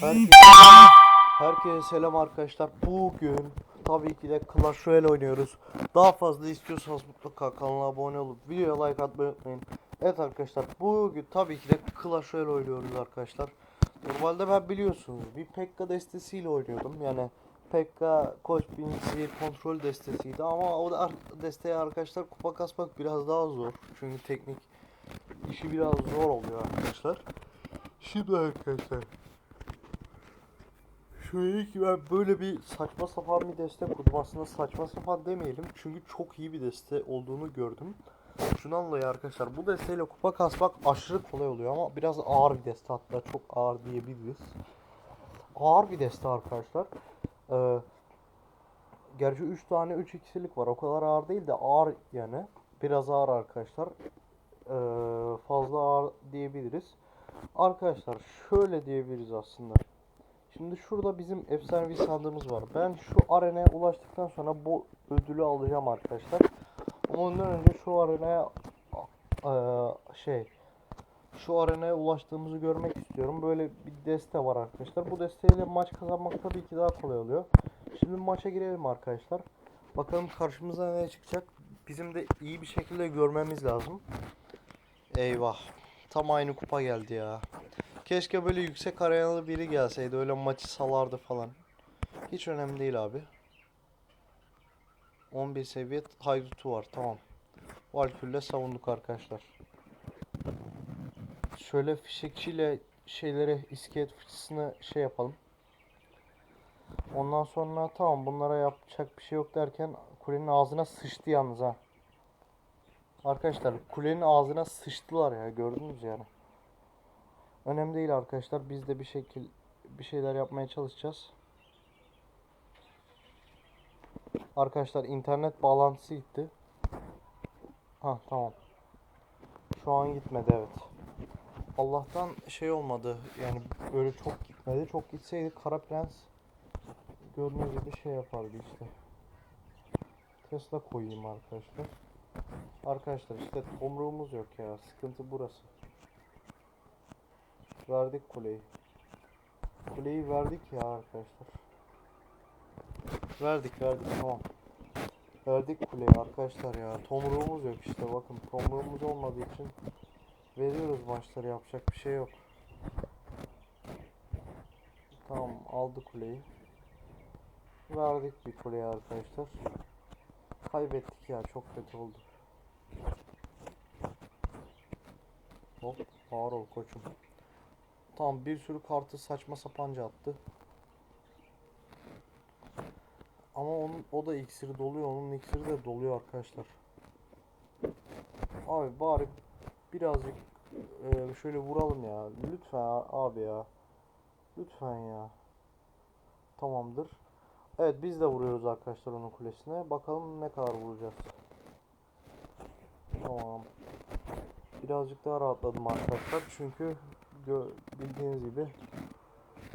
Herkese, herkese selam arkadaşlar. Bugün tabii ki de Clash Royale oynuyoruz. Daha fazla istiyorsanız mutlaka kanala abone olup videoya like atmayı unutmayın. Evet arkadaşlar bugün tabii ki de Clash Royale oynuyoruz arkadaşlar. Normalde ben biliyorsunuz bir Pekka destesiyle oynuyordum. Yani Pekka koç birincisi kontrol destesiydi ama o da desteğe arkadaşlar kupa kasmak biraz daha zor. Çünkü teknik işi biraz zor oluyor arkadaşlar. Şimdi arkadaşlar Şöyle ki ben böyle bir saçma sapan bir deste kurdum. Aslında saçma sapan demeyelim. Çünkü çok iyi bir deste olduğunu gördüm. Şundan dolayı arkadaşlar bu desteyle kupa kasmak aşırı kolay oluyor ama biraz ağır bir deste hatta çok ağır diyebiliriz. Ağır bir deste arkadaşlar. Ee, gerçi 3 tane 3 iksilik var. O kadar ağır değil de ağır yani. Biraz ağır arkadaşlar. Ee, fazla ağır diyebiliriz. Arkadaşlar şöyle diyebiliriz aslında. Şimdi şurada bizim efsanevi sandığımız var. Ben şu arenaya ulaştıktan sonra bu ödülü alacağım arkadaşlar. Ama ondan önce şu arenaya eee, şey şu arenaya ulaştığımızı görmek istiyorum. Böyle bir deste var arkadaşlar. Bu desteğiyle maç kazanmak tabii ki daha kolay oluyor. Şimdi maça girelim arkadaşlar. Bakalım karşımıza ne çıkacak. Bizim de iyi bir şekilde görmemiz lazım. Eyvah. Tam aynı kupa geldi ya. Keşke böyle yüksek arenalı biri gelseydi öyle maçı salardı falan. Hiç önemli değil abi. 11 seviye haydutu var tamam. Valkür'le savunduk arkadaşlar. Şöyle fişekçiyle şeylere iskelet fıçısını şey yapalım. Ondan sonra tamam bunlara yapacak bir şey yok derken kulenin ağzına sıçtı yalnız ha. Arkadaşlar kulenin ağzına sıçtılar ya gördünüz yani. Önemli değil arkadaşlar. Biz de bir şekil bir şeyler yapmaya çalışacağız. Arkadaşlar internet bağlantısı gitti. Ha tamam. Şu an gitmedi evet. Allah'tan şey olmadı. Yani böyle çok gitmedi. Çok gitseydi Kara Prens gördüğünüz gibi şey yapardı işte. Tesla koyayım arkadaşlar. Arkadaşlar işte tomruğumuz yok ya. Sıkıntı burası. Verdik kuleyi. Kuleyi verdik ya arkadaşlar. Verdik verdik tamam. Verdik kuleyi arkadaşlar ya. Tomruğumuz yok işte bakın. Tomruğumuz olmadığı için veriyoruz maçları yapacak bir şey yok. Tamam aldı kuleyi. Verdik bir kuleyi arkadaşlar. Kaybettik ya çok kötü oldu. Hop ağır ol koçum. Tamam bir sürü kartı saçma sapanca attı. Ama onun o da iksiri doluyor. Onun iksiri de doluyor arkadaşlar. Abi bari birazcık e, şöyle vuralım ya. Lütfen abi ya. Lütfen ya. Tamamdır. Evet biz de vuruyoruz arkadaşlar onun kulesine. Bakalım ne kadar vuracağız. Tamam. Birazcık daha rahatladım arkadaşlar. Çünkü bildiğiniz gibi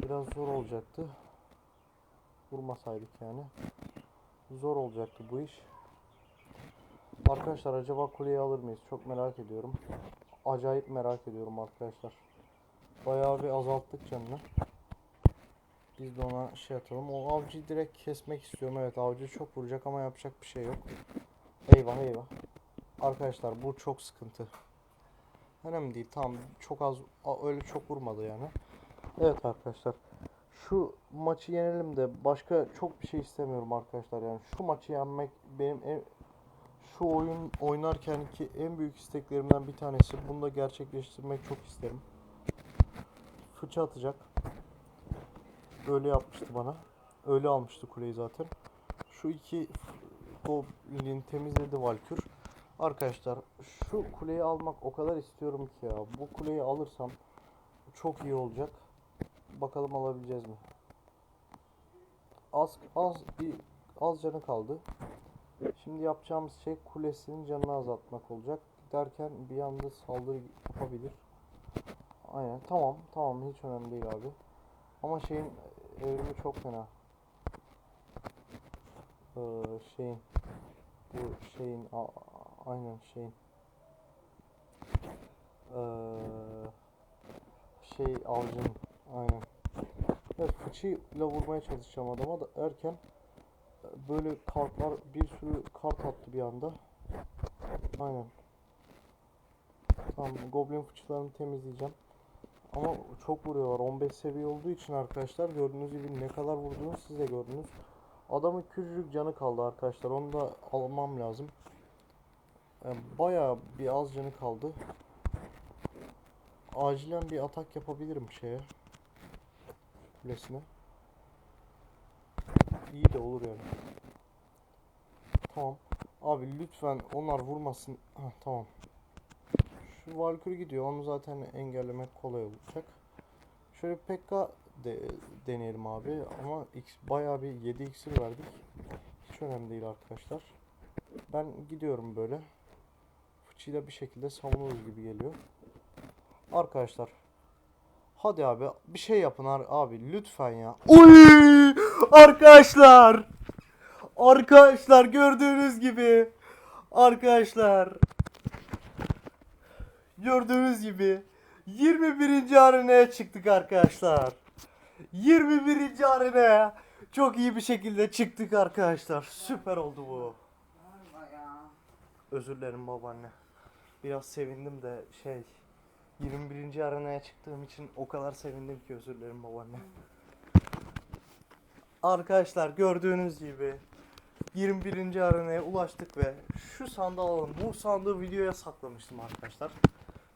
biraz zor olacaktı. Vurmasaydık yani. Zor olacaktı bu iş. Arkadaşlar acaba kuleyi alır mıyız? Çok merak ediyorum. Acayip merak ediyorum arkadaşlar. Bayağı bir azalttık canını. Biz de ona şey atalım. O avcıyı direkt kesmek istiyorum. Evet avcı çok vuracak ama yapacak bir şey yok. Eyvah eyvah. Arkadaşlar bu çok sıkıntı. Önemli değil. Tamam. Çok az öyle çok vurmadı yani. Evet arkadaşlar. Şu maçı yenelim de başka çok bir şey istemiyorum arkadaşlar. Yani şu maçı yenmek benim en, şu oyun oynarken ki en büyük isteklerimden bir tanesi. Bunu da gerçekleştirmek çok isterim. Fıça atacak. Öyle yapmıştı bana. Öyle almıştı kuleyi zaten. Şu iki goblin temizledi Valkür. Arkadaşlar şu kuleyi almak o kadar istiyorum ki ya. Bu kuleyi alırsam çok iyi olacak. Bakalım alabileceğiz mi? Az az bir az canı kaldı. Şimdi yapacağımız şey kulesinin canını azaltmak olacak. Derken bir anda saldırı yapabilir. Aynen tamam tamam hiç önemli değil abi. Ama şeyin evrimi çok fena. Ee, şeyin bu şeyin a- aynen şeyin Ee, şey avcının aynen fıçıyla vurmaya çalışacağım adama da erken e, böyle kartlar bir sürü kart attı bir anda. Aynen. Tamam goblin fıçılarını temizleyeceğim. Ama çok vuruyorlar. 15 seviye olduğu için arkadaşlar gördüğünüz gibi ne kadar vurduğunu siz de gördünüz. Adamın küçücük canı kaldı arkadaşlar. Onu da almam lazım. Yani bayağı bir az canı kaldı. Acilen bir atak yapabilirim şeye. Kulesine. İyi de olur yani. Tamam. Abi lütfen onlar vurmasın. Heh, tamam. Şu Valkyrie gidiyor. Onu zaten engellemek kolay olacak. Şöyle Pekka de, deneyelim abi. Ama X, bayağı bir 7 iksir verdik. Hiç önemli değil arkadaşlar. Ben gidiyorum böyle. Fıçıyla bir şekilde savunuruz gibi geliyor. Arkadaşlar. Hadi abi bir şey yapın abi lütfen ya. Uy! Arkadaşlar. Arkadaşlar gördüğünüz gibi. Arkadaşlar. Gördüğünüz gibi 21. arenaya çıktık arkadaşlar. 21. arenaya çok iyi bir şekilde çıktık arkadaşlar. Süper oldu bu. Özür dilerim babaanne. Biraz sevindim de şey 21. arenaya çıktığım için o kadar sevindim ki özür dilerim babaanne. Arkadaşlar gördüğünüz gibi 21. arenaya ulaştık ve şu sandığı alalım. Bu sandığı videoya saklamıştım arkadaşlar.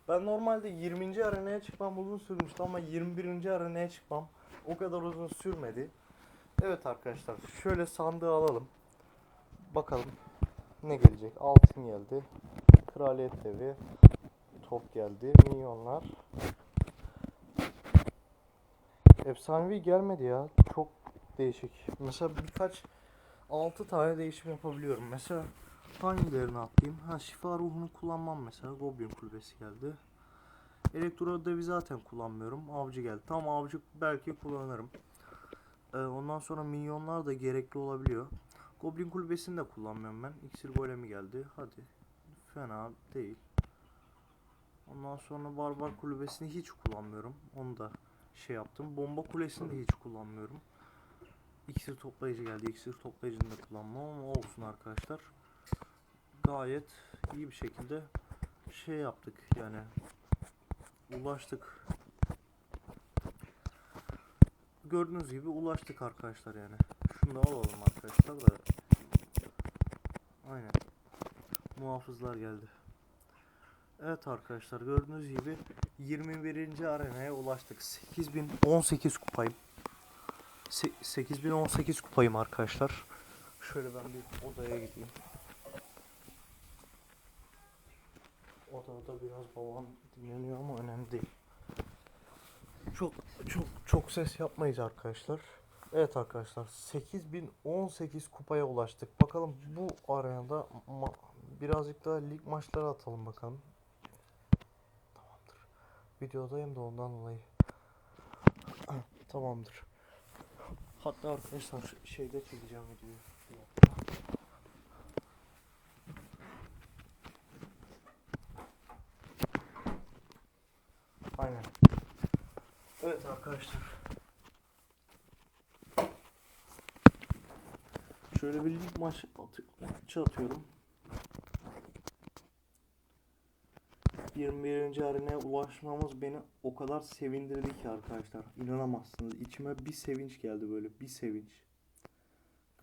Ben normalde 20. arenaya çıkmam uzun sürmüştü ama 21. arenaya çıkmam o kadar uzun sürmedi. Evet arkadaşlar şöyle sandığı alalım. Bakalım ne gelecek? Altın geldi. Kraliyet devi. Top geldi. Milyonlar. Efsanevi gelmedi ya. Çok değişik. Mesela birkaç 6 tane değişim yapabiliyorum. Mesela hangilerini atlayayım? Ha şifa ruhunu kullanmam mesela. Goblin kulübesi geldi. Elektro devi zaten kullanmıyorum. Avcı geldi. Tam avcı belki kullanırım. Ee, ondan sonra milyonlar da gerekli olabiliyor. Goblin kulübesini de kullanmıyorum ben. İksir golemi geldi. Hadi. Fena değil. Ondan sonra barbar kulübesini hiç kullanmıyorum. Onu da şey yaptım. Bomba kulesini de hiç kullanmıyorum. İksir toplayıcı geldi. İksir toplayıcını da kullanmam ama olsun arkadaşlar. Gayet iyi bir şekilde şey yaptık yani. Ulaştık. Gördüğünüz gibi ulaştık arkadaşlar yani. Şunu da alalım arkadaşlar da. Aynen. Muhafızlar geldi. Evet arkadaşlar gördüğünüz gibi 21. arenaya ulaştık. 8018 kupayım. Se- 8018 kupayım arkadaşlar. Şöyle ben bir odaya gideyim. Odada biraz babam dinleniyor ama önemli değil. Çok çok çok ses yapmayız arkadaşlar. Evet arkadaşlar 8018 kupaya ulaştık. Bakalım bu arenada birazcık daha lig maçları atalım bakalım. Tamamdır. Videodayım da ondan dolayı. Tamamdır. Hatta arkadaşlar şeyde çekeceğim videoyu. Aynen. Evet arkadaşlar. Şöyle bir lig maç atı- atıyorum. 21. arenaya ulaşmamız beni o kadar sevindirdi ki arkadaşlar. İnanamazsınız. İçime bir sevinç geldi böyle. Bir sevinç.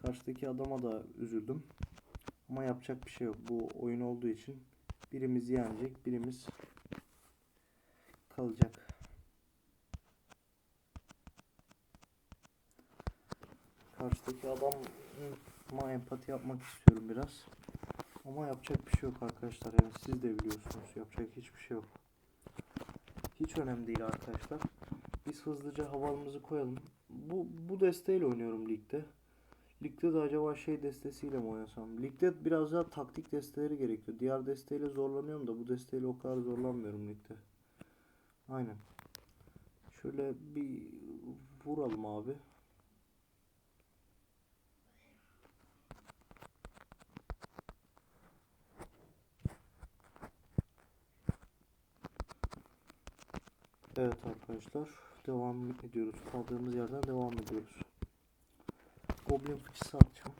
Karşıdaki adama da üzüldüm. Ama yapacak bir şey yok. Bu oyun olduğu için birimiz yenecek, birimiz kalacak. Karşıdaki adama empati yapmak istiyorum biraz. Ama yapacak bir şey yok arkadaşlar. Yani siz de biliyorsunuz. Yapacak hiçbir şey yok. Hiç önemli değil arkadaşlar. Biz hızlıca havalımızı koyalım. Bu bu desteğiyle oynuyorum ligde. Ligde de acaba şey destesiyle mi oynasam? Ligde biraz daha taktik desteleri gerekiyor. Diğer desteğiyle zorlanıyorum da bu desteğiyle o kadar zorlanmıyorum ligde. Aynen. Şöyle bir vuralım abi. Evet arkadaşlar. devam ediyoruz. Kaldığımız yerden devam ediyoruz. Goblin fıçısı atacağım.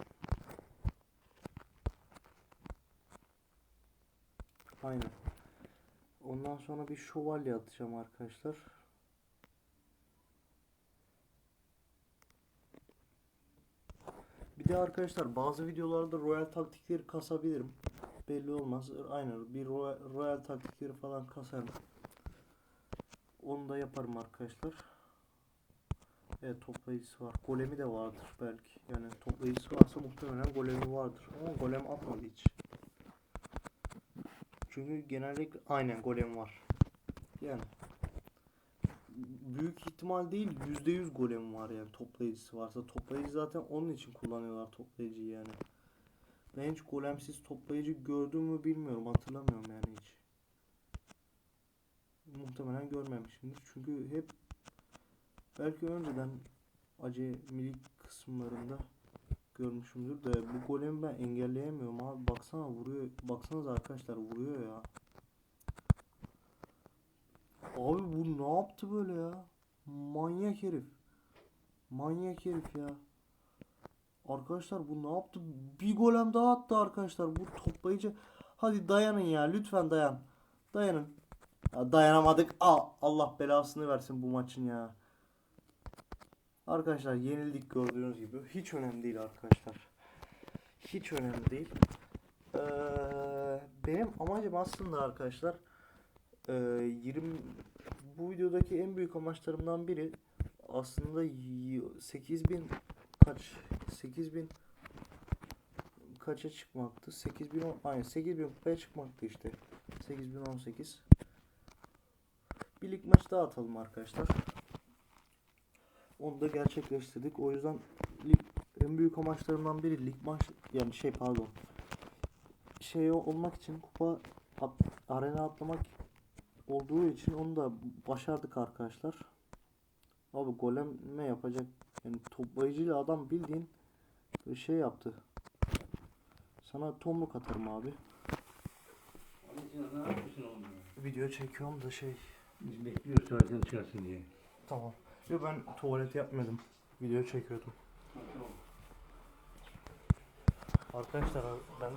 Aynen. Ondan sonra bir şövalye atacağım arkadaşlar. Bir de arkadaşlar bazı videolarda royal taktikleri kasabilirim. Belli olmaz. Aynen bir royal, royal taktikleri falan kasarım. Onu da yaparım arkadaşlar. Evet toplayıcısı var. Golemi de vardır belki. Yani toplayıcısı varsa muhtemelen golemi vardır. Ama golem atmadı hiç. Çünkü genellikle aynen golem var. Yani büyük ihtimal değil %100 golem var yani toplayıcısı varsa. Toplayıcı zaten onun için kullanıyorlar toplayıcıyı yani. Ben hiç golemsiz toplayıcı gördüm mü bilmiyorum hatırlamıyorum yani hiç. Muhtemelen görmemişimdir. Çünkü hep belki önceden acemilik kısımlarında görmüşümdür de bu golemi ben engelleyemiyorum abi. Baksana vuruyor. Baksanıza arkadaşlar vuruyor ya. Abi bu ne yaptı böyle ya? Manyak herif. Manyak herif ya. Arkadaşlar bu ne yaptı? Bir golem daha attı arkadaşlar. Bu toplayıcı. Hadi dayanın ya. Lütfen dayan. Dayanın. Ya dayanamadık. Aa, Allah belasını versin bu maçın ya. Arkadaşlar yenildik gördüğünüz gibi. Hiç önemli değil arkadaşlar. Hiç önemli değil. Ee, benim amacım aslında arkadaşlar ee, 20 bu videodaki en büyük amaçlarımdan biri aslında y- 8000 kaç 8000 kaça çıkmaktı? 8000 on- aynen 8000 kupaya çıkmaktı işte. 8018. Bir lig maç daha atalım arkadaşlar. Onu da gerçekleştirdik. O yüzden lig en büyük amaçlarımdan biri lig maç yani şey pardon. Şey olmak için kupa at, arena atlamak olduğu için onu da başardık arkadaşlar. Abi golemme yapacak yani toplayıcıyla adam bildiğin bir şey yaptı. Sana tomruk atarım abi. Video çekiyorum da şey. Biz bekliyoruz tuvaletten çıkarsın diye. Tamam. Yo ben tuvalet yapmadım. Video çekiyordum. Arkadaşlar ben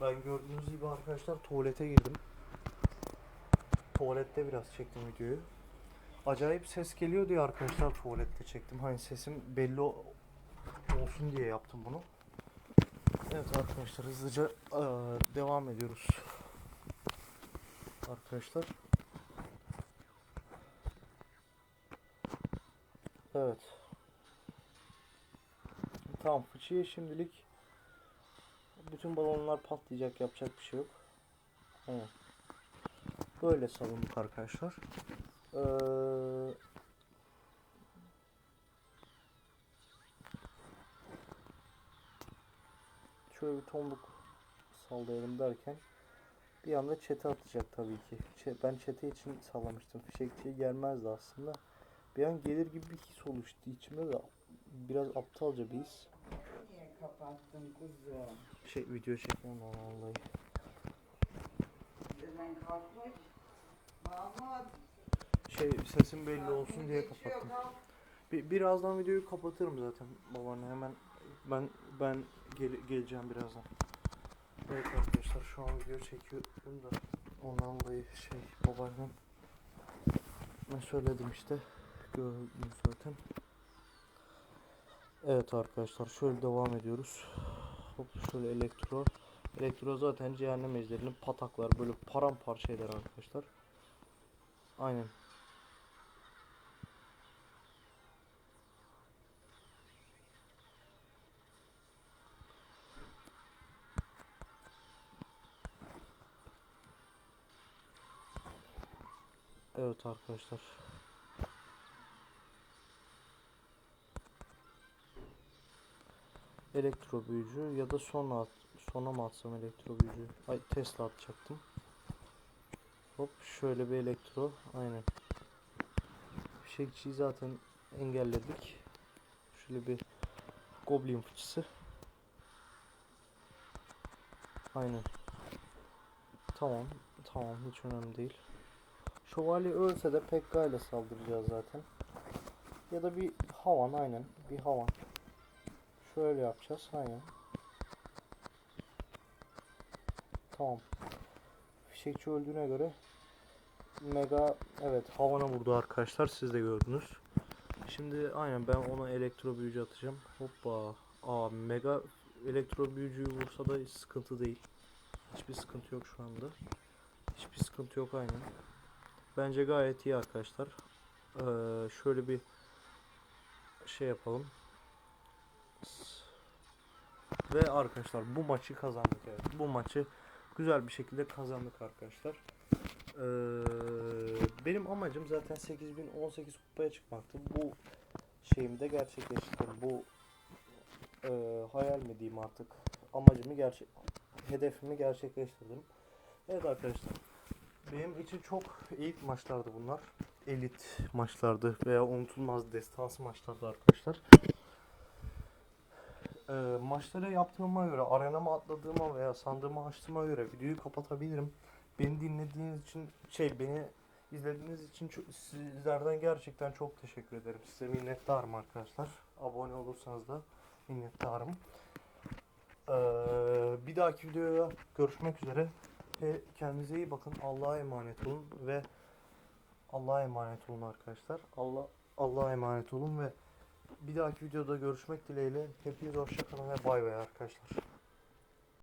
ben gördüğünüz gibi arkadaşlar tuvalete girdim. Tuvalette biraz çektim videoyu. Acayip ses geliyor diye arkadaşlar tuvalette çektim. Hani sesim belli o- olsun diye yaptım bunu. Evet arkadaşlar hızlıca devam ediyoruz. Arkadaşlar. Evet. Tamam fıçıya şimdilik bütün balonlar patlayacak yapacak bir şey yok. Evet. Böyle savunduk arkadaşlar. Ee, şöyle bir tomruk sallayalım derken bir anda çete atacak tabii ki. Ben çete için sallamıştım. Fişekçiye gelmezdi aslında. Bir an gelir gibi bir his oluştu içimde de biraz aptalca bir his. Niye kapattın kuzum? Şey video çekmem lan vallahi. Kalkmış? Mahmut. Şey sesim belli olsun diye kapattım. Bir, birazdan videoyu kapatırım zaten babaanne hemen ben ben gel- geleceğim birazdan. Evet arkadaşlar şu an video çekiyorum da ondan dolayı şey babaannem ne söyledim işte gördünüz zaten. Evet arkadaşlar şöyle devam ediyoruz. Hop şöyle elektro. Elektro zaten cehennem ejderinin pataklar böyle paramparça eder arkadaşlar. Aynen. Evet arkadaşlar. Elektro büyücü ya da sonra at, sona mı atsam elektro büyücü? Ay Tesla atacaktım. Hop şöyle bir elektro. Aynen. Fişekçiyi zaten engelledik. Şöyle bir goblin fıçısı. Aynen. Tamam. Tamam hiç önemli değil. şövalye ölse de Pekka ile saldıracağız zaten. Ya da bir havan aynen. Bir havan. Şöyle yapacağız aynen. Tamam. Fişekçi öldüğüne göre Mega evet havana vurdu arkadaşlar siz de gördünüz. Şimdi aynen ben ona elektro büyücü atacağım. Hoppa. Aa mega elektro büyücüyü vursa da sıkıntı değil. Hiçbir sıkıntı yok şu anda. Hiçbir sıkıntı yok aynen. Bence gayet iyi arkadaşlar. Ee, şöyle bir şey yapalım. Ve arkadaşlar bu maçı kazandık evet. Bu maçı güzel bir şekilde kazandık arkadaşlar. Ee, benim amacım zaten 8018 kupaya çıkmaktı. Bu şeyimi de gerçekleştirdim. Bu e, hayal mi diyeyim artık amacımı gerçek hedefimi gerçekleştirdim. Evet arkadaşlar. Benim için çok ilk maçlardı bunlar. Elit maçlardı veya unutulmaz destansı maçlardı arkadaşlar. Ee, maçları yaptığıma göre, arenama atladığıma veya sandığımı açtığıma göre videoyu kapatabilirim. Beni dinlediğiniz için, şey beni izlediğiniz için çok, sizlerden gerçekten çok teşekkür ederim. Size minnettarım arkadaşlar. Abone olursanız da minnettarım. Ee, bir dahaki videoya görüşmek üzere. Ve kendinize iyi bakın. Allah'a emanet olun ve Allah'a emanet olun arkadaşlar. Allah Allah'a emanet olun ve bir dahaki videoda görüşmek dileğiyle. Hepiniz hoşça kalın ve bay bay arkadaşlar.